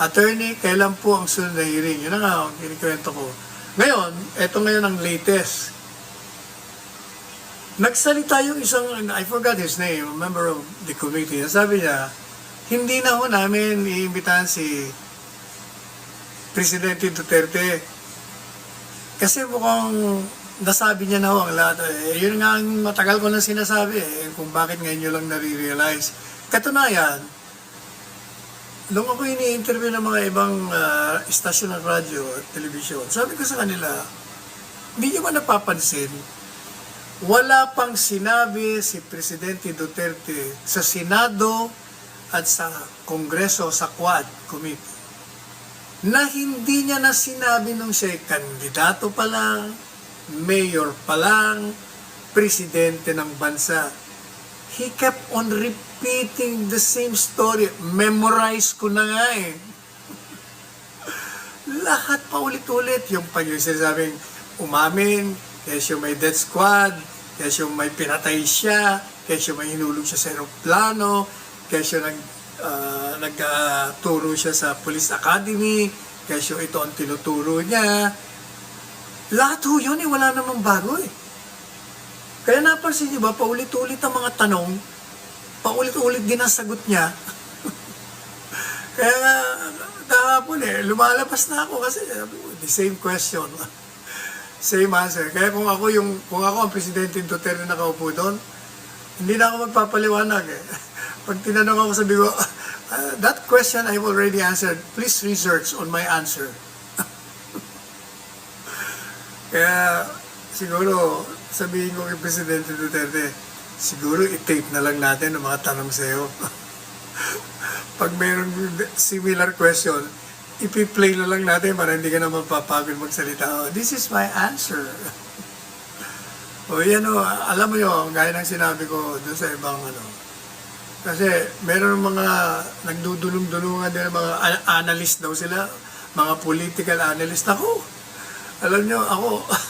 Attorney, kailan po ang sunod na hearing? Yun ang kinikwento ko. Ngayon, eto ngayon ang latest. Nagsalita yung isang, I forgot his name, a member of the committee. Sabi niya, hindi na ho namin iimbitahan si Presidente Duterte. Kasi mukhang nasabi niya na ho ang lahat. Eh, yun nga ang matagal ko na sinasabi eh, kung bakit ngayon nyo lang nare-realize. Katunayan, nung ako ini-interview ng mga ibang ah, istasyon ng radyo at telebisyon, sabi ko sa kanila, hindi nyo ba napapansin, wala pang sinabi si Presidente Duterte sa Senado at sa Kongreso sa Quad Committee na hindi niya na sinabi nung siya'y kandidato pa lang, mayor pa lang, presidente ng bansa. He kept on repeating the same story. Memorize ko na nga eh. Lahat pa ulit-ulit. Yung pag yung sinasabing umamin, kaya may death squad, kaya may pinatay siya, kaya may hinulog siya sa aeroplano, kaya nag, ah, nagturo siya sa police academy, kaya ito ang tinuturo niya. Lahat ho yun eh, wala namang bago eh. Kaya napansin niyo ba, paulit-ulit ang mga tanong, paulit-ulit din ang sagot niya. Kaya kahapon eh, lumalabas na ako kasi the same question. same answer. Kaya kung ako yung, kung ako ang Presidente Duterte na nakaupo doon, hindi na ako magpapaliwanag eh. Pag tinanong ako, sabi ko, "Ah, that question I've already answered. Please research on my answer. Kaya siguro sabihin ko kay Presidente Duterte, siguro i-tape na lang natin ang mga tanong sa iyo. Pag mayroong similar question, ipi-play na lang natin para hindi ka na mapapagod magsalita. Oh, this is my answer. o yan o, alam mo yun, gaya ng sinabi ko doon sa ibang ano. Kasi meron mga nagdudulong-dulungan din mga an- analyst daw sila, mga political analyst. Ako, alam nyo, ako,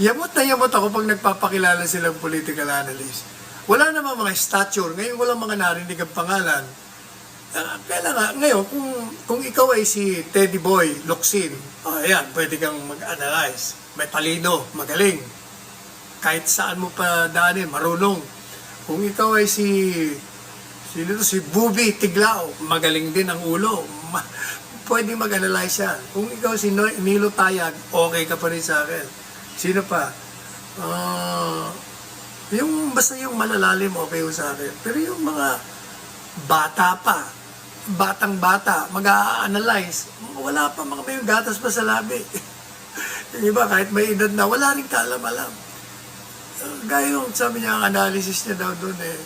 yamot na yamot ako pag nagpapakilala silang political analyst. Wala naman mga stature. Ngayon wala mga narinig ang pangalan. Uh, kaya nga, ngayon, kung, kung ikaw ay si Teddy Boy Locsin, oh, ayan, pwede kang mag-analyze. May talino, magaling. Kahit saan mo pa daanin, marunong. Kung ikaw ay si Sino to? Si Bubi Tiglao. Magaling din ang ulo. Ma- pwede mag-analyze yan. Kung ikaw si Nilo Tayag, okay ka pa rin sa akin. Sino pa? Ah, yung basta yung malalalim, okay ko sa akin. Pero yung mga bata pa, batang bata, mag-a-analyze, wala pa, mga may gatas pa sa labi. yung iba, kahit may edad na, wala rin kaalam-alam. Uh, gaya yung sabi niya, ang analysis niya daw doon eh,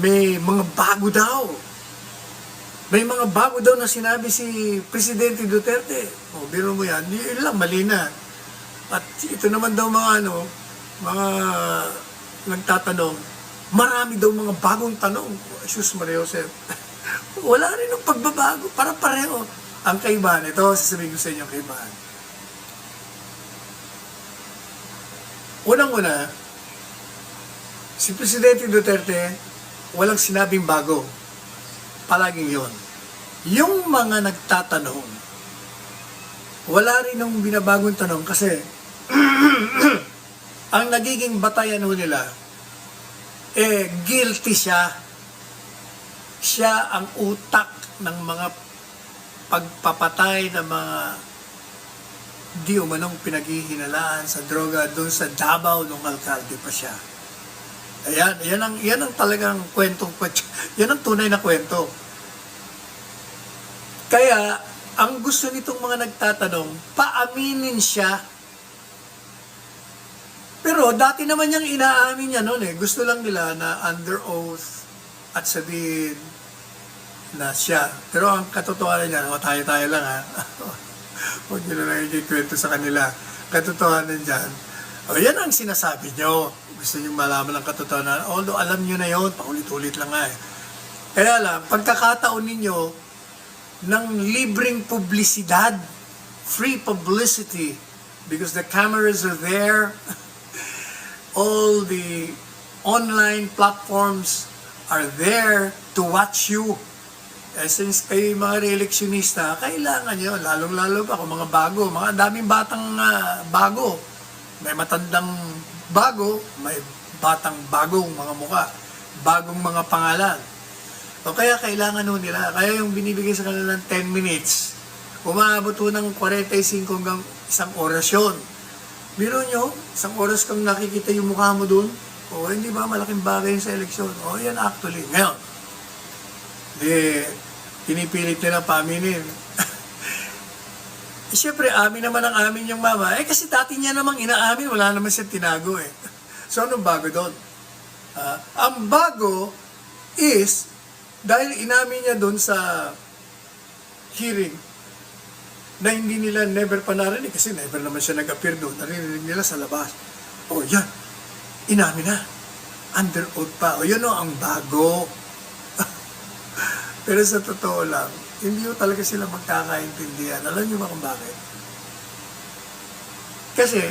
may mga bago daw. May mga bago daw na sinabi si Presidente Duterte. O, biro mo yan. Yun lang, mali na. At ito naman daw mga ano, mga nagtatanong, marami daw mga bagong tanong. Jesus Maria Joseph. Wala rin ng pagbabago. Para pareho. Ang kaibahan, ito sasabihin ko sa inyo ang kaibahan. Unang-una, si Presidente Duterte, walang sinabing bago. Palaging yon. Yung mga nagtatanong, wala rin nung binabagong tanong kasi ang nagiging batayan ho nila, eh, guilty siya. Siya ang utak ng mga pagpapatay ng mga di umanong pinaghihinalaan sa droga doon sa Davao nung alkalde pa siya. Ayan, yan ang, yan ang talagang kwentong, yan ang tunay na kwento. Kaya, ang gusto nitong mga nagtatanong, paaminin siya. Pero dati naman niyang inaamin niya noon eh. Gusto lang nila na under oath at sabihin na siya. Pero ang katotohanan niya, o tayo-tayo lang ha. Huwag niyo na lang ikikwento sa kanila. Katotohanan dyan, o yan ang sinasabi niyo. Gusto niyo malaman ang katotohanan. Although alam niyo na yon paulit-ulit lang nga eh. Kaya lang, pagkakataon ninyo ng libreng publisidad, free publicity, because the cameras are there, all the online platforms are there to watch you. Eh, since kayo mga re-electionista, kailangan nyo, lalong-lalo pa kung mga bago, mga daming batang ah, bago. May matandang bago, may batang bagong mga muka, bagong mga pangalan. O kaya kailangan ho nila, kaya yung binibigay sa kanila ng 10 minutes, umaabot ho ng 45 hanggang isang orasyon. Biro nyo, isang oras kang nakikita yung mukha mo dun, o hindi ba malaking bagay sa eleksyon? O yan actually. Ngayon, di, pinipilit nila paminin. eh, Siyempre, amin naman ang amin yung mama. Eh, kasi dati niya namang inaamin, wala naman siya tinago eh. So, anong bago doon? Ah, ang bago is, dahil inamin niya doon sa hearing, na hindi nila never pa narinig, kasi never naman siya nag-appear doon, narinig nila sa labas. Oh, yan, inamin na. Under oath pa. O, yun o, ang bago. Pero sa totoo lang, hindi ko talaga sila magkakaintindihan. Alam niyo ba kung bakit? Kasi,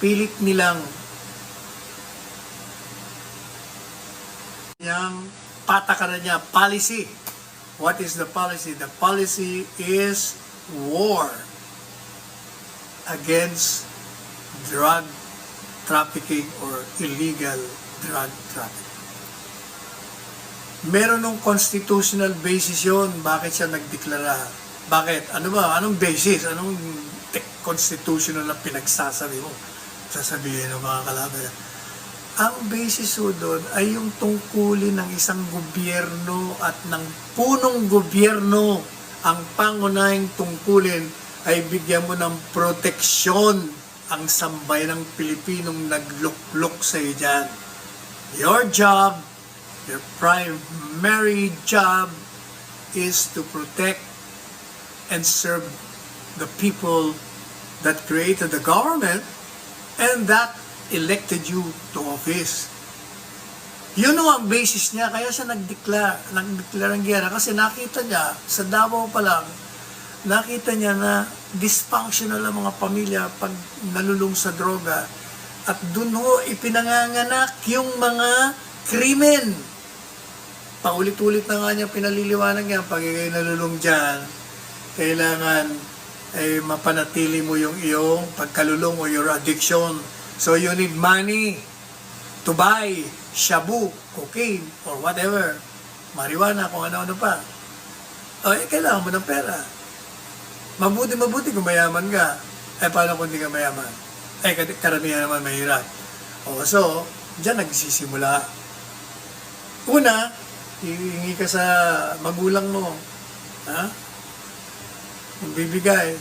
pilit nilang yung patakaran niya, policy. What is the policy? The policy is war against drug trafficking or illegal drug trafficking. Meron ng constitutional basis yon bakit siya nagdeklara. Bakit? Ano ba? Anong basis? Anong constitutional na pinagsasabi mo? Sasabihin ng mga kalaban. Ang basis ho doon ay yung tungkulin ng isang gobyerno at ng punong gobyerno. Ang pangunahing tungkulin ay bigyan mo ng proteksyon ang sambay ng Pilipinong nagluklok sa iyo dyan. Your job, your primary job is to protect and serve the people that created the government and that elected you to office. Yun ang basis niya, kaya siya nag-declare, nag-declare ng gera kasi nakita niya, sa Davao pa lang, nakita niya na dysfunctional ang mga pamilya pag nalulung sa droga at dun ho ipinanganganak yung mga krimen. Paulit-ulit na nga niya pinaliliwanag niya, pag ikay nalulung dyan, kailangan ay mapanatili mo yung iyong pagkalulong o your addiction. So you need money to buy shabu, cocaine, or whatever. Marijuana, kung ano-ano pa. O, eh, kailangan mo ng pera. Mabuti-mabuti kung mayaman ka. Eh, paano kung hindi ka mayaman? Eh, kad- karamihan naman mahirap. O, so, dyan nagsisimula. Una, hihingi ka sa magulang mo. Ha? Magbibigay.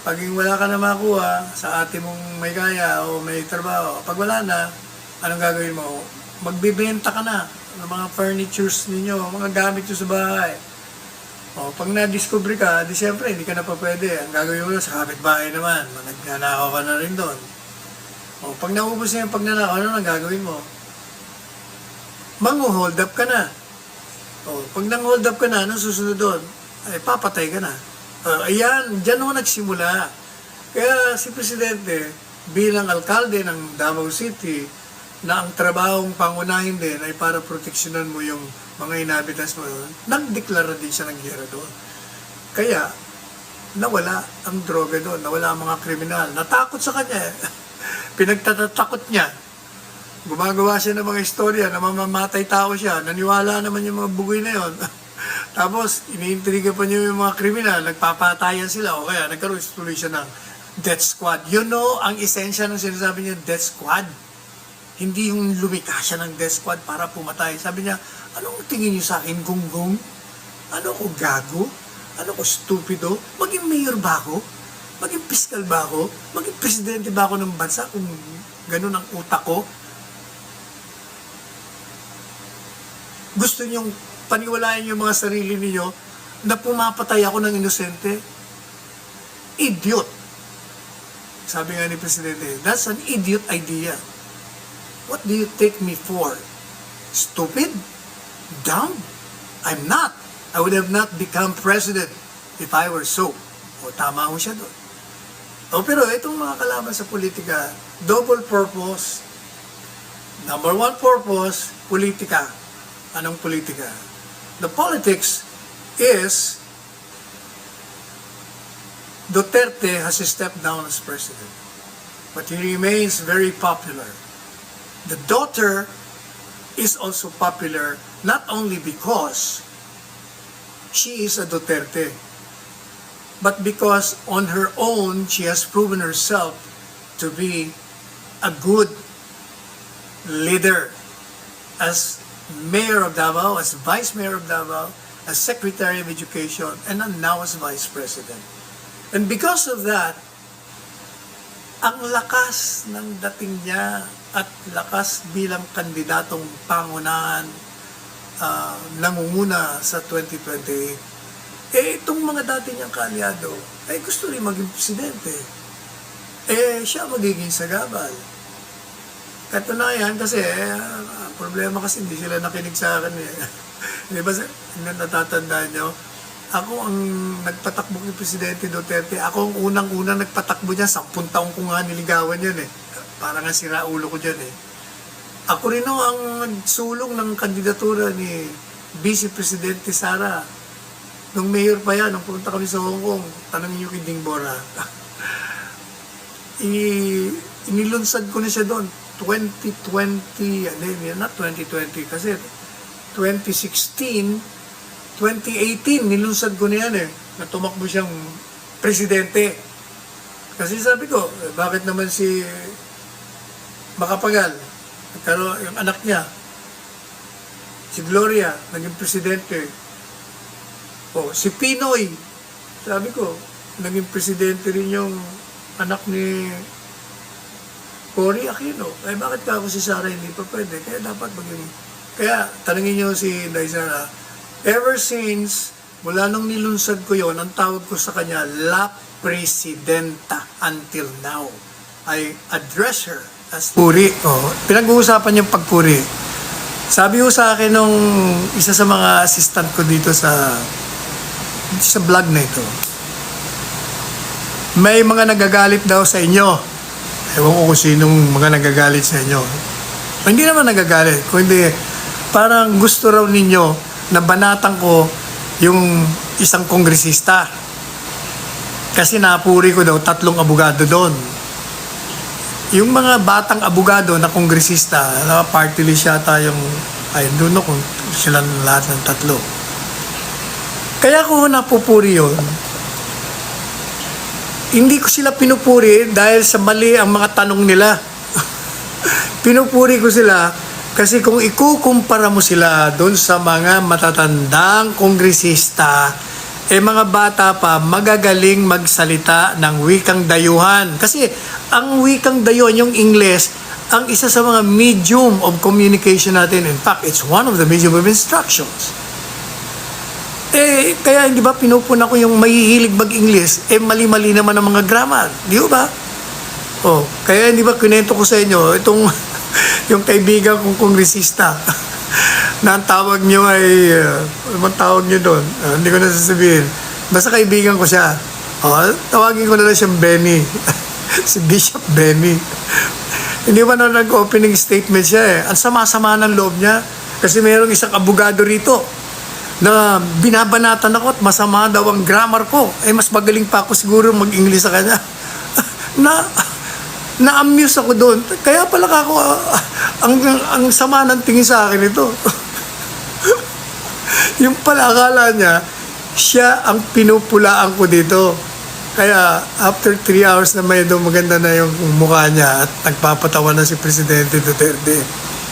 Pag wala ka na makuha sa ate mong may kaya o may trabaho, pag wala na, anong gagawin mo? Magbibenta ka na ng mga furnitures ninyo, mga gamit nyo sa bahay. O, pag na-discover ka, di siyempre, hindi ka na pa pwede. Ang gagawin mo sa kapitbahay naman, nagnanakaw ka na rin doon. O, pag naubos na yung pagnanakaw, ano ang gagawin mo? Mangu-hold up ka na. O, pag nang-hold up ka na, ano susunod doon? Ay, papatay ka na. Uh, ayan, dyan ako nagsimula. Kaya si Presidente, bilang alkalde ng Davao City, na ang trabahong pangunahin din ay para proteksyonan mo yung mga inhabitants mo doon, nagdeklara din siya ng gera doon. Kaya, nawala ang droga doon, nawala ang mga kriminal. Natakot sa kanya eh. Pinagtatatakot niya. Gumagawa siya ng mga istorya na mamamatay tao siya. Naniwala naman yung mga bugoy na yon. Tapos, iniintriga pa niyo yung mga kriminal, nagpapatayan sila, o kaya nagkaroon tuloy siya ng death squad. You know, ang esensya ng sinasabi niya, death squad. Hindi yung lumika siya ng death squad para pumatay. Sabi niya, anong tingin niyo sa akin, gunggong? Ano ko gago? Ano ko stupido? Maging mayor ba ako? Maging fiscal ba ako? Maging presidente ba ako ng bansa kung ganun ang utak ko? Gusto niyong paniwalayan yung mga sarili niyo na pumapatay ako ng inosente? Idiot! Sabi nga ni Presidente, that's an idiot idea. What do you take me for? Stupid? Dumb? I'm not. I would have not become president if I were so. O tama ho siya doon. O pero itong mga kalaban sa politika, double purpose. Number one purpose, politika. Anong politika? the politics is Duterte has stepped down as president, but he remains very popular. The daughter is also popular not only because she is a Duterte, but because on her own she has proven herself to be a good leader as mayor of Davao, as vice mayor of Davao, as secretary of education, and now as vice president. And because of that, ang lakas ng dating niya at lakas bilang kandidatong pangunahan ah, nangunguna sa 2028, eh itong mga dati niyang kaalyado, ay gusto rin maging presidente. Eh siya magiging sagabal. Katunayan kasi, eh, problema kasi hindi sila nakinig sa akin eh. Di ba, natatandaan nyo? Ako ang nagpatakbo ni Presidente Duterte. Ako ang unang-unang nagpatakbo niya. Sampung taong ko nga niligawan yun eh. Parang nga sira ulo ko dyan eh. Ako rin ho ang sulong ng kandidatura ni Vice Presidente Sara. Nung mayor pa yan, nung pumunta kami sa Hong Kong, tanongin niyo kay Ding Bora. I, inilunsad ko na siya doon. 2020, ano yun, not 2020, kasi 2016, 2018, nilunsad ko na yan eh, na tumakbo siyang presidente. Kasi sabi ko, eh, bakit naman si Makapagal, nagkaroon, yung anak niya, si Gloria, naging presidente. O, si Pinoy, sabi ko, naging presidente rin yung anak ni Cory Aquino. Eh, bakit ka ako si Sarah hindi pa pwede? Kaya dapat maging... Kaya, tanungin niyo si Day Sara, ever since, mula nung nilunsad ko yon ang tawag ko sa kanya, La Presidenta until now. I address her as Puri. Oh, pinag-uusapan yung pagpuri. Sabi ko sa akin nung isa sa mga assistant ko dito sa sa vlog na ito, may mga nagagalit daw sa inyo. Ewan ko kung sinong mga nagagalit sa inyo. Hindi naman nagagalit, kundi parang gusto raw ninyo na banatan ko yung isang kongresista. Kasi napuri ko daw tatlong abogado doon. Yung mga batang abogado na kongresista, party list yata yung, ay, doon kung sila lahat ng tatlo. Kaya ko napupuri yun, hindi ko sila pinupuri dahil sa mali ang mga tanong nila. pinupuri ko sila kasi kung ikukumpara mo sila doon sa mga matatandang kongresista, eh mga bata pa magagaling magsalita ng wikang dayuhan. Kasi ang wikang dayuhan, yung English, ang isa sa mga medium of communication natin. In fact, it's one of the medium of instructions. Eh, kaya hindi ba pinupuna ko yung mahihilig mag-English, eh mali-mali naman ang mga grammar. Di ba? Oh, kaya hindi ba kinento ko sa inyo, itong yung kaibigan kong kongresista, na ang tawag niyo ay, uh, ano tawag niyo doon? Ah, hindi ko na sasabihin. Basta kaibigan ko siya. Oh, tawagin ko na lang siyang Benny. si Bishop Benny. hindi ba na nag-opening statement siya eh. Ang sama-sama ng loob niya. Kasi mayroong isang abogado rito na binabanatan ako at masama daw ang grammar ko. Eh, mas magaling pa ako siguro mag-English sa kanya. na, na-amuse ako doon. Kaya pala ako, ah, ang, ang sama ng tingin sa akin ito. yung pala akala niya, siya ang pinupulaan ko dito. Kaya after three hours na may doon maganda na yung mukha niya at nagpapatawa na si Presidente Duterte.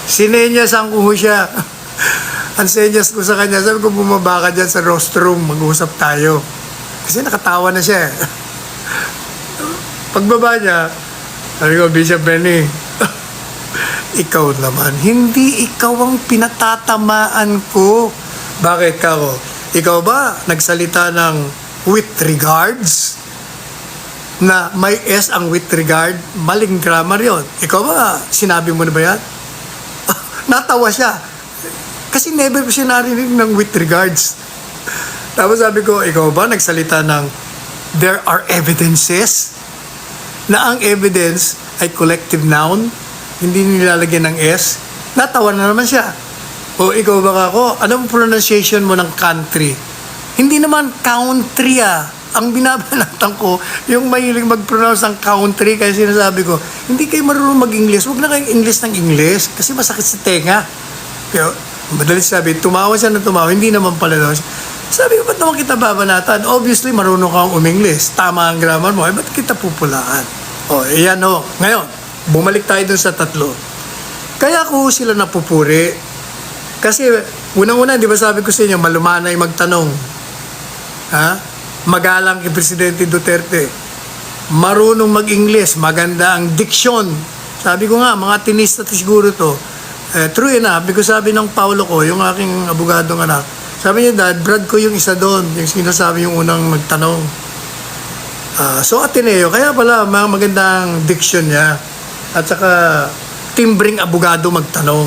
Sinenyasan ko ho siya. Ang senyas ko sa kanya, sabi ko bumaba ka dyan sa rostrum, mag-usap tayo. Kasi nakatawa na siya. eh. Pagbaba niya, sabi ko, Bishop Benny, ikaw naman, hindi ikaw ang pinatatamaan ko. Bakit ka ko? Ikaw ba nagsalita ng with regards? Na may S ang with regard? Maling grammar yon. Ikaw ba, sinabi mo na ba yan? Natawa siya. Kasi never ko siya narinig ng with regards. Tapos sabi ko, ikaw ba nagsalita ng there are evidences? Na ang evidence ay collective noun, hindi nilalagyan ng S. Natawa na naman siya. O ikaw baka ako, anong pronunciation mo ng country? Hindi naman country ah. Ang binabalatan ko, yung mahilig mag-pronounce ng country, kaya sinasabi ko, hindi kayo marunong mag-English, huwag na kayong English ng English, kasi masakit sa tenga. Pero, madali sabi, tumawa siya na tumawa, hindi naman pala daw. Sabi ko, ba't naman kita babanatan? Obviously, marunong kang um-English. Tama ang grammar mo. Eh, ba't kita pupulaan? O, oh, iyan o. Ngayon, bumalik tayo dun sa tatlo. Kaya ko sila napupuri. Kasi, unang-una, di ba sabi ko sa inyo, malumanay magtanong. Ha? Magalang kay Presidente Duterte. Marunong mag-English, maganda ang diksyon. Sabi ko nga, mga tinista siguro to. Eh, true enough, because sabi ng Paulo ko, yung aking abogadong anak, sabi niya, Dad, Brad ko yung isa doon, yung sinasabi yung unang magtanong. Ah, so, Ateneo, kaya pala mga magandang diction niya. At saka, timbring abogado magtanong.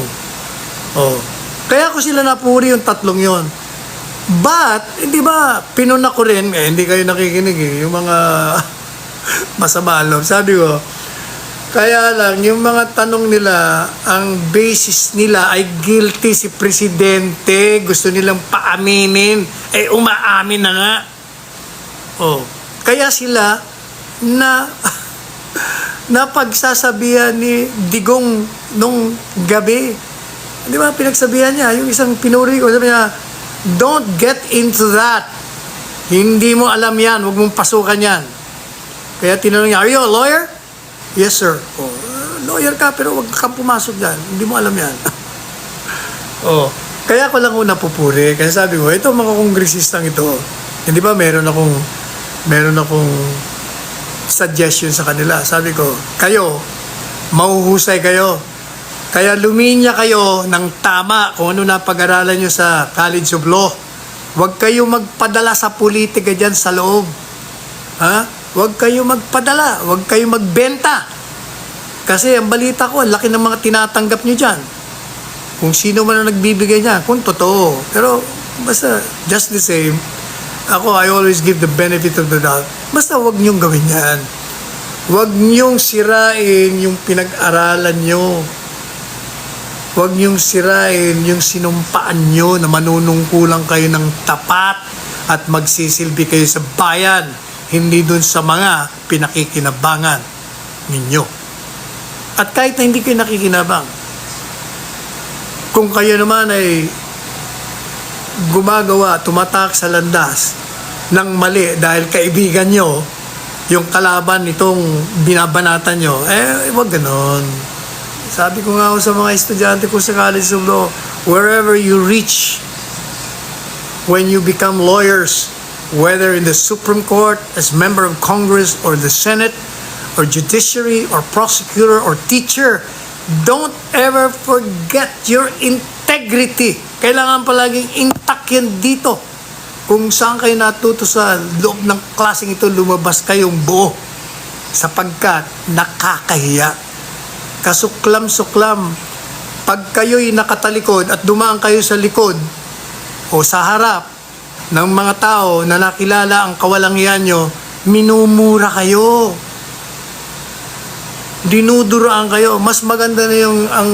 Oh. Kaya ko sila napuri yung tatlong yon. But, hindi ba, pinuna ko rin, eh, hindi kayo nakikinig eh, yung mga masama loob. Sabi ko, kaya lang, yung mga tanong nila, ang basis nila ay guilty si Presidente. Gusto nilang paaminin. Eh, umaamin na nga. Oh. Kaya sila na na pagsasabihan ni Digong nung gabi. Di ba, pinagsabihan niya, yung isang pinuri ko, sabi niya, don't get into that. Hindi mo alam yan, huwag mong pasukan yan. Kaya tinanong niya, are you a lawyer? Yes, sir. Oh, lawyer ka, pero huwag kang pumasok dyan. Hindi mo alam yan. oh, kaya ko lang una pupuri. Kaya sabi ko, ito mga kongresistang ito, hindi ba meron akong, meron akong suggestion sa kanila. Sabi ko, kayo, mauhusay kayo. Kaya luminya kayo ng tama kung ano na pag-aralan nyo sa College of Law. Huwag kayo magpadala sa politika dyan sa loob. Ha? Huwag kayo magpadala. Huwag kayo magbenta. Kasi ang balita ko, ang laki ng mga tinatanggap nyo dyan. Kung sino man ang nagbibigay niya, kung totoo. Pero basta, just the same, ako, I always give the benefit of the doubt. Basta huwag niyong gawin yan. Huwag niyong sirain yung pinag-aralan niyo. Huwag niyong sirain yung sinumpaan niyo na manunungkulang kayo ng tapat at magsisilbi kayo sa bayan, hindi dun sa mga pinakikinabangan ninyo. At kahit na hindi kayo nakikinabang, kung kayo naman ay gumagawa, tumatak sa landas ng mali dahil kaibigan nyo, yung kalaban nitong binabanatan nyo, eh, wag ganon. Sabi ko nga ako sa mga estudyante ko sa College of Law, wherever you reach, when you become lawyers, whether in the Supreme Court, as member of Congress, or the Senate, or judiciary, or prosecutor, or teacher, don't ever forget your integrity. Kailangan palaging intact yan dito. Kung saan kayo natuto sa loob ng klaseng ito, lumabas kayong buo. Sapagkat nakakahiya. Kasuklam-suklam. Pag kayo'y nakatalikod at dumaan kayo sa likod o sa harap ng mga tao na nakilala ang kawalangian nyo, minumura kayo dinuduraan kayo. Mas maganda na yung ang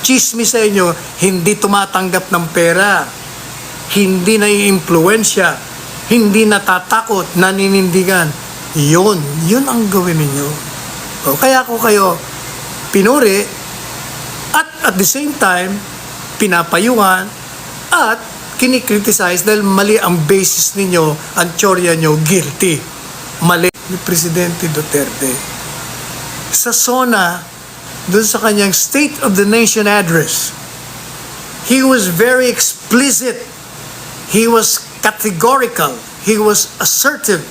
chismis sa inyo, hindi tumatanggap ng pera, hindi nai-impluensya, hindi natatakot, naninindigan. Yun, yun ang gawin ninyo. O, kaya ko kayo pinuri at at the same time, pinapayuhan at kinikriticize dahil mali ang basis ninyo, ang teorya nyo, guilty. Mali ni Presidente Duterte sa SONA, dun sa kanyang State of the Nation address, he was very explicit. He was categorical. He was assertive.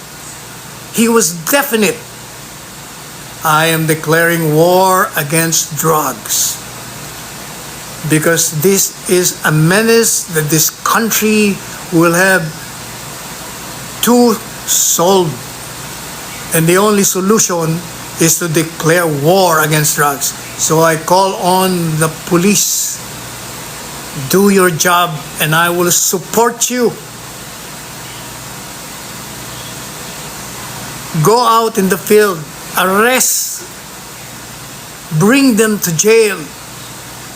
He was definite. I am declaring war against drugs. Because this is a menace that this country will have to solve. And the only solution is to declare war against drugs. So I call on the police. Do your job and I will support you. Go out in the field, arrest, bring them to jail.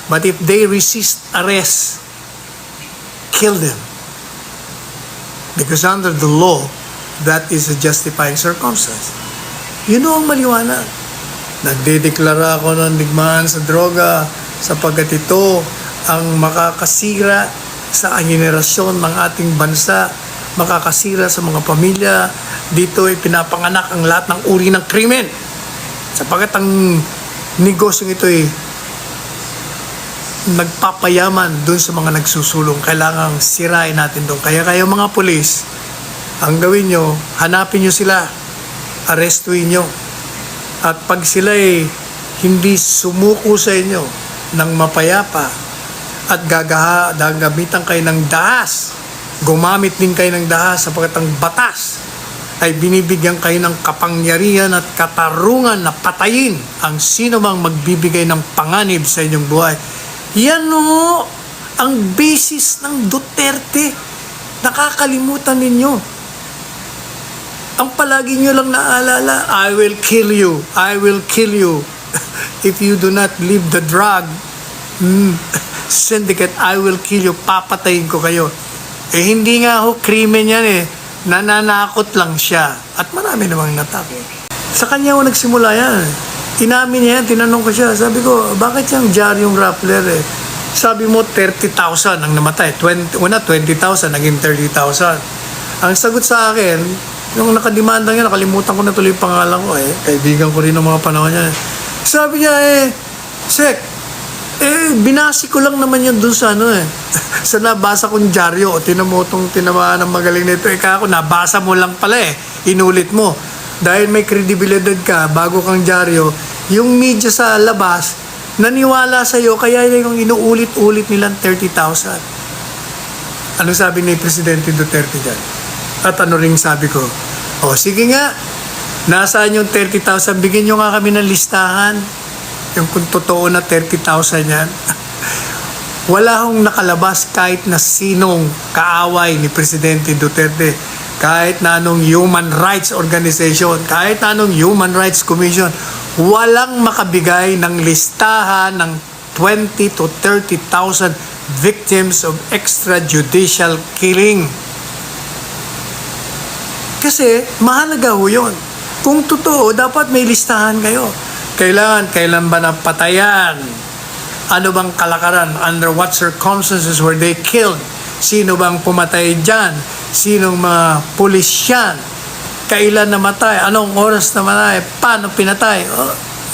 But if they resist arrest, kill them. Because under the law, that is a justifying circumstance. Yun ang maliwanag. Nagdedeklara ako ng digmaan sa droga sapagkat ito ang makakasira sa henerasyon ng ating bansa, makakasira sa mga pamilya. Dito ay pinapanganak ang lahat ng uri ng krimen. Sapagkat ang negosyong ito ay nagpapayaman doon sa mga nagsusulong. Kailangang sirain natin doon. Kaya kayo mga polis, ang gawin nyo, hanapin nyo sila, arestuin nyo. At pag sila ay hindi sumuko sa inyo ng mapayapa at gagaha, gagamitan kayo ng dahas, gumamit din kayo ng dahas sapagkat ang batas ay binibigyan kayo ng kapangyarihan at katarungan na patayin ang sino mang magbibigay ng panganib sa inyong buhay. Yan o, ang basis ng Duterte. Nakakalimutan ninyo. Ang palagi nyo lang naalala, I will kill you, I will kill you. If you do not leave the drug mm, syndicate, I will kill you, papatayin ko kayo. Eh hindi nga ho, krimen yan eh. Nananakot lang siya. At marami namang natakot. Sa kanya ho nagsimula yan. Inamin niya yan, tinanong ko siya. Sabi ko, bakit yung Jaryong Rappler eh? Sabi mo, 30,000 ang namatay. 20, una, 20,000, naging 30,000. Ang sagot sa akin, nung nakademanda niya, nakalimutan ko na tuloy yung pangalan ko eh. Kaibigan ko rin ng mga panahon niya. Sabi niya eh, Sek, eh, binasi ko lang naman yan dun sa ano eh. sa nabasa kong dyaryo. O, tinan mo itong tinamaan ng magaling nito. Eh, ako, nabasa mo lang pala eh. Inulit mo. Dahil may kredibilidad ka, bago kang dyaryo, yung media sa labas, naniwala sa'yo, kaya yung inuulit-ulit nilang 30,000. Ano sabi ni Presidente Duterte dyan? At ano ring sabi ko? O, sige nga, nasaan yung 30,000? Bigyan nyo nga kami ng listahan. Yung kung totoo na 30,000 yan. Wala hong nakalabas kahit na sinong kaaway ni Presidente Duterte, kahit na anong human rights organization, kahit na anong human rights commission, walang makabigay ng listahan ng 20 to 30,000 victims of extrajudicial killing. Kasi mahalaga ho yun. Kung totoo, dapat may listahan kayo. Kailangan, kailan ba napatayan? Ano bang kalakaran? Under what circumstances were they killed? Sino bang pumatay dyan? Sinong mga pulis yan? Kailan namatay? Anong oras namatay? Paano pinatay?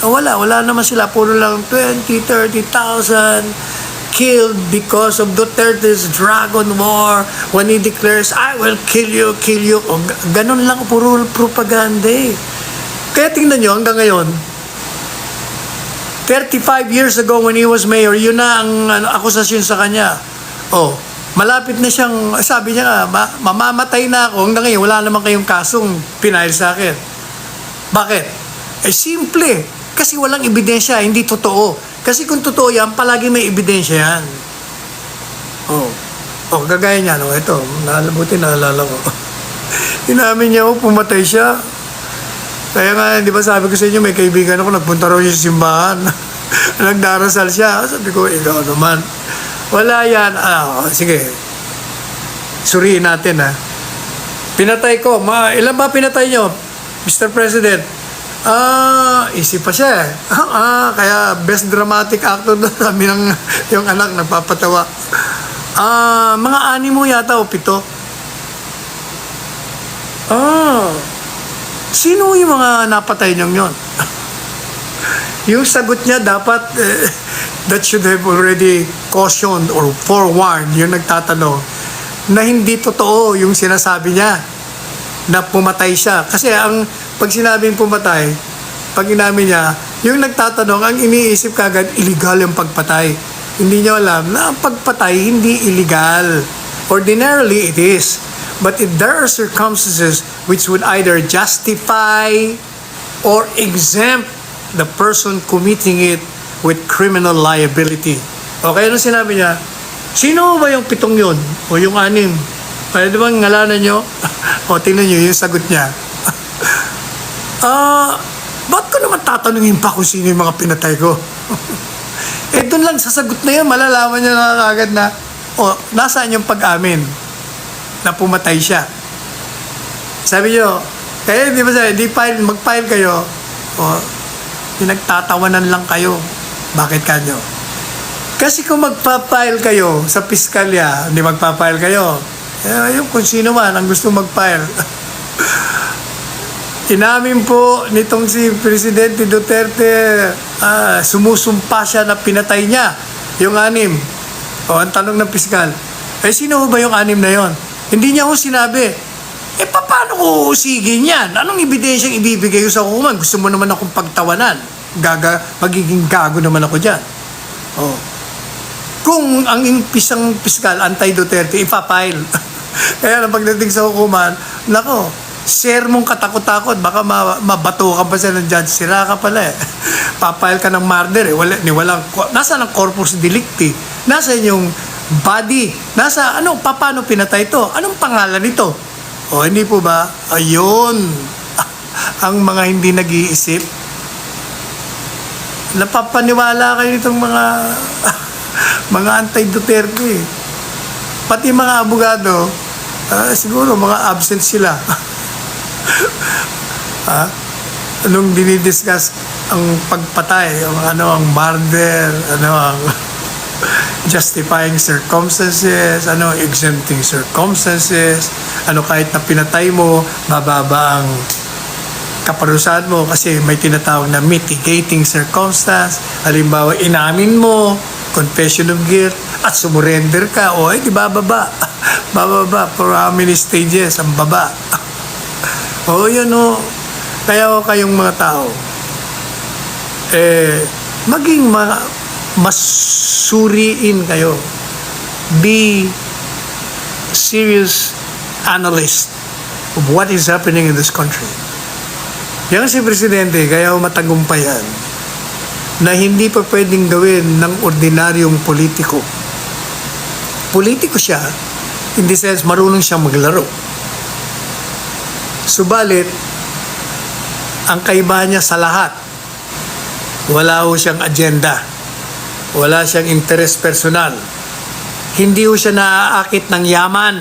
Oh, wala, wala naman sila. Puro lang 20, 30,000 killed because of Duterte's Dragon War when he declares, I will kill you, kill you. O, ga- ganun lang, puro propaganda eh. Kaya tingnan nyo, hanggang ngayon, 35 years ago when he was mayor, yun na ang ano, akusasyon sa kanya. Oh, malapit na siyang, sabi niya nga, ma- mamamatay na ako. Hanggang ngayon, wala naman kayong kasong pinail sa akin. Bakit? Eh, simple. Kasi walang ebidensya, hindi totoo. Kasi kung totoo yan, palagi may ebidensya yan. Oh. Oh, gagaya niya, no? Ito, nalabuti, naalala ko. Inamin niya, oh, pumatay siya. Kaya nga, di ba sabi ko sa inyo, may kaibigan ako, nagpunta raw siya sa simbahan. Nagdarasal siya. Sabi ko, ikaw naman. Wala yan. Ah, sige. Suriin natin, ha. Pinatay ko. Ma, ilan ba pinatay nyo, Mr. President? Ah, isip pa siya eh. Ah, ah, kaya best dramatic actor doon sabi ng yung anak nagpapatawa. Ah, mga ani mo yata o pito. Ah, sino yung mga napatay niyong yon? yung sagot niya dapat eh, that should have already cautioned or forewarned yung nagtatanong na hindi totoo yung sinasabi niya na pumatay siya. Kasi ang pag sinabing pumatay, pag inamin niya, yung nagtatanong, ang iniisip kagad, illegal yung pagpatay. Hindi niya alam na ang pagpatay hindi illegal. Ordinarily, it is. But if there are circumstances which would either justify or exempt the person committing it with criminal liability. Okay, ano sinabi niya? Sino ba yung pitong yun? O yung anim? Kaya di ba ang ngalanan nyo? o tingnan nyo yung sagot niya. Ah, ba't ko naman tatanungin pa kung sino yung mga pinatay ko? eh, doon lang sa sagot na yan, malalaman niya na agad na O, nasaan yung pag-amin na pumatay siya? Sabi nyo, eh, di ba sabi, di file, mag-file kayo. O, pinagtatawanan lang kayo. Bakit kanyo? Kasi kung magpa-file kayo sa piskalya, hindi magpa-file kayo, eh, yung kung sino man ang gusto mag-file. Inamin po nitong si Presidente Duterte, ah, sumusumpa siya na pinatay niya yung anim. O, ang tanong ng piskal, eh sino ba yung anim na yon? Hindi niya ho sinabi. Eh paano ko usigin yan? Anong ebidensyang ibibigay ko sa hukuman? Gusto mo naman akong pagtawanan. Gaga, magiging gago naman ako dyan. Oh. Kung ang pisang piskal, anti-Duterte, ipapile. Kaya na pagdating sa hukuman, nako, share mong katakot-takot, baka ma- mabato ka pa siya ng judge, sira ka pala eh. Papile ka ng murder eh. Wala, ni walang, nasa ang corpus delicti? Nasa yung body? Nasa, ano, pa- paano pinatay ito? Anong pangalan nito? O hindi po ba? Ayun. ang mga hindi nag-iisip. Napapaniwala kayo nitong mga mga anti-Duterte. eh. Pati mga abogado, ah, siguro mga absent sila. ha? Anong dinidiscuss ang pagpatay, ang ano ang murder, ano ang justifying circumstances, ano exempting circumstances, ano kahit na pinatay mo, bababa ang kaparusahan mo kasi may tinatawag na mitigating circumstance. Halimbawa, inamin mo, confession of guilt, at sumurrender ka, o eh, di bababa. bababa for how many stages ang baba. o yun o. Kaya o kayong mga tao, eh, maging ma masuriin kayo. Be serious analyst of what is happening in this country. Yan si Presidente, kaya matagumpayan na hindi pa pwedeng gawin ng ordinaryong politiko. Politiko siya, in the sense, marunong siyang maglaro. Subalit, ang kaibahan niya sa lahat, wala ho siyang agenda. Wala siyang interes personal. Hindi ho siya naaakit ng yaman.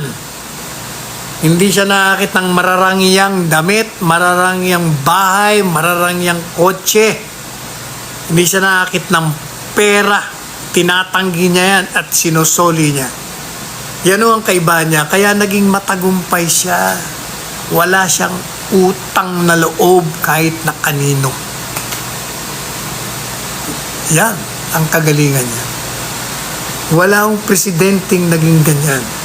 Hindi siya nakakit ng mararangyang damit, mararangyang bahay, mararangyang kotse. Hindi siya nakakit ng pera. Tinatanggi niya yan at sinusoli niya. Yan ang kaibahan niya. Kaya naging matagumpay siya. Wala siyang utang na loob kahit na kanino. Yan ang kagalingan niya. Wala akong presidenteng naging ganyan.